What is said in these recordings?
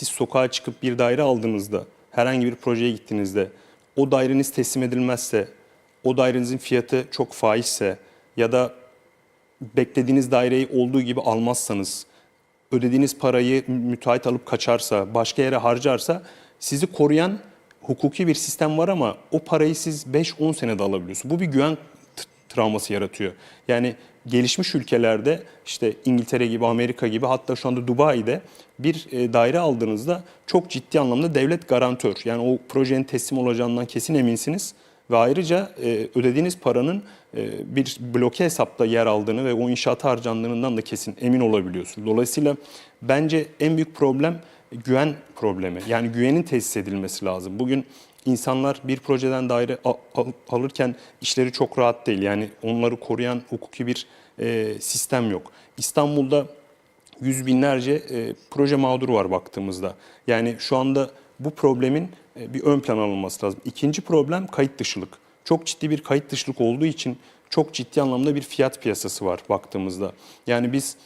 siz sokağa çıkıp bir daire aldığınızda, herhangi bir projeye gittiğinizde o daireniz teslim edilmezse, o dairenizin fiyatı çok faizse ya da beklediğiniz daireyi olduğu gibi almazsanız, ödediğiniz parayı müteahhit alıp kaçarsa, başka yere harcarsa sizi koruyan hukuki bir sistem var ama o parayı siz 5-10 senede alabiliyorsunuz. Bu bir güven travması yaratıyor. Yani gelişmiş ülkelerde işte İngiltere gibi, Amerika gibi hatta şu anda Dubai'de bir e, daire aldığınızda çok ciddi anlamda devlet garantör. Yani o projenin teslim olacağından kesin eminsiniz. Ve ayrıca e, ödediğiniz paranın e, bir bloke hesapta yer aldığını ve o inşaata harcandığından da kesin emin olabiliyorsunuz. Dolayısıyla bence en büyük problem güven problemi. Yani güvenin tesis edilmesi lazım. Bugün insanlar bir projeden daire al- al- alırken işleri çok rahat değil. Yani onları koruyan hukuki bir e, sistem yok. İstanbul'da yüz binlerce e, proje mağduru var baktığımızda. Yani şu anda bu problemin e, bir ön plan alınması lazım. İkinci problem kayıt dışılık. Çok ciddi bir kayıt dışılık olduğu için çok ciddi anlamda bir fiyat piyasası var baktığımızda. Yani biz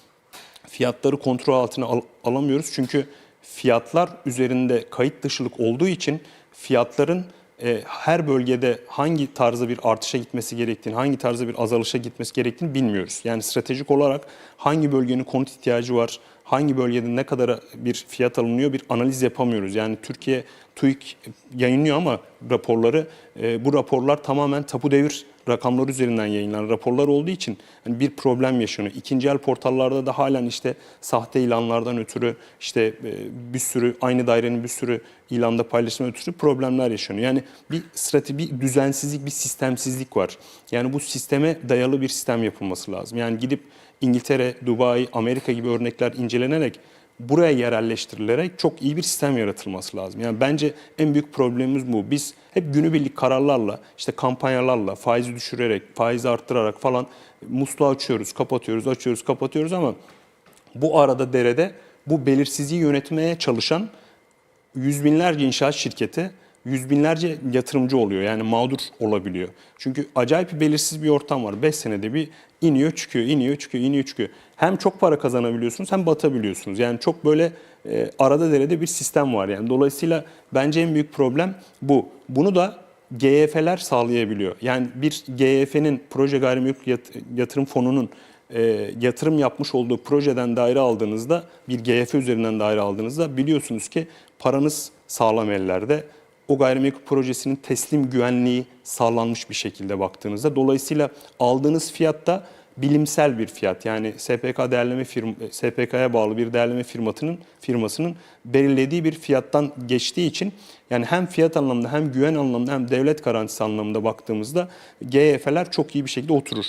fiyatları kontrol altına al- alamıyoruz çünkü fiyatlar üzerinde kayıt dışılık olduğu için fiyatların e, her bölgede hangi tarzda bir artışa gitmesi gerektiğini, hangi tarzda bir azalışa gitmesi gerektiğini bilmiyoruz. Yani stratejik olarak hangi bölgenin konut ihtiyacı var, hangi bölgede ne kadar bir fiyat alınıyor bir analiz yapamıyoruz. Yani Türkiye TÜİK yayınlıyor ama raporları e, bu raporlar tamamen tapu devir rakamlar üzerinden yayınlanan raporlar olduğu için hani bir problem yaşanıyor. İkinci el portallarda da halen işte sahte ilanlardan ötürü işte e, bir sürü aynı dairenin bir sürü ilanda paylaşımı ötürü problemler yaşanıyor. Yani bir strateji, bir düzensizlik, bir sistemsizlik var. Yani bu sisteme dayalı bir sistem yapılması lazım. Yani gidip İngiltere, Dubai, Amerika gibi örnekler incelenerek buraya yerelleştirilerek çok iyi bir sistem yaratılması lazım. Yani bence en büyük problemimiz bu. Biz hep günübirlik kararlarla, işte kampanyalarla, faizi düşürerek, faizi arttırarak falan musluğu açıyoruz, kapatıyoruz, açıyoruz, kapatıyoruz ama bu arada derede bu belirsizliği yönetmeye çalışan yüz binlerce inşaat şirketi, yüz binlerce yatırımcı oluyor. Yani mağdur olabiliyor. Çünkü acayip bir belirsiz bir ortam var. 5 senede bir iniyor çıkıyor, iniyor çıkıyor, iniyor çıkıyor. Hem çok para kazanabiliyorsunuz hem batabiliyorsunuz. Yani çok böyle e, arada derede bir sistem var. Yani dolayısıyla bence en büyük problem bu. Bunu da GYF'ler sağlayabiliyor. Yani bir GYF'nin proje gayrimenkul yat- yatırım fonunun e, yatırım yapmış olduğu projeden daire aldığınızda bir GYF üzerinden daire aldığınızda biliyorsunuz ki paranız sağlam ellerde. O gayrimenkul projesinin teslim güvenliği sağlanmış bir şekilde baktığınızda. Dolayısıyla aldığınız fiyat da bilimsel bir fiyat. Yani SPK değerleme firma SPK'ya bağlı bir değerleme firmasının firmasının belirlediği bir fiyattan geçtiği için yani hem fiyat anlamında hem güven anlamında hem devlet garantisi anlamında baktığımızda GYF'ler çok iyi bir şekilde oturur.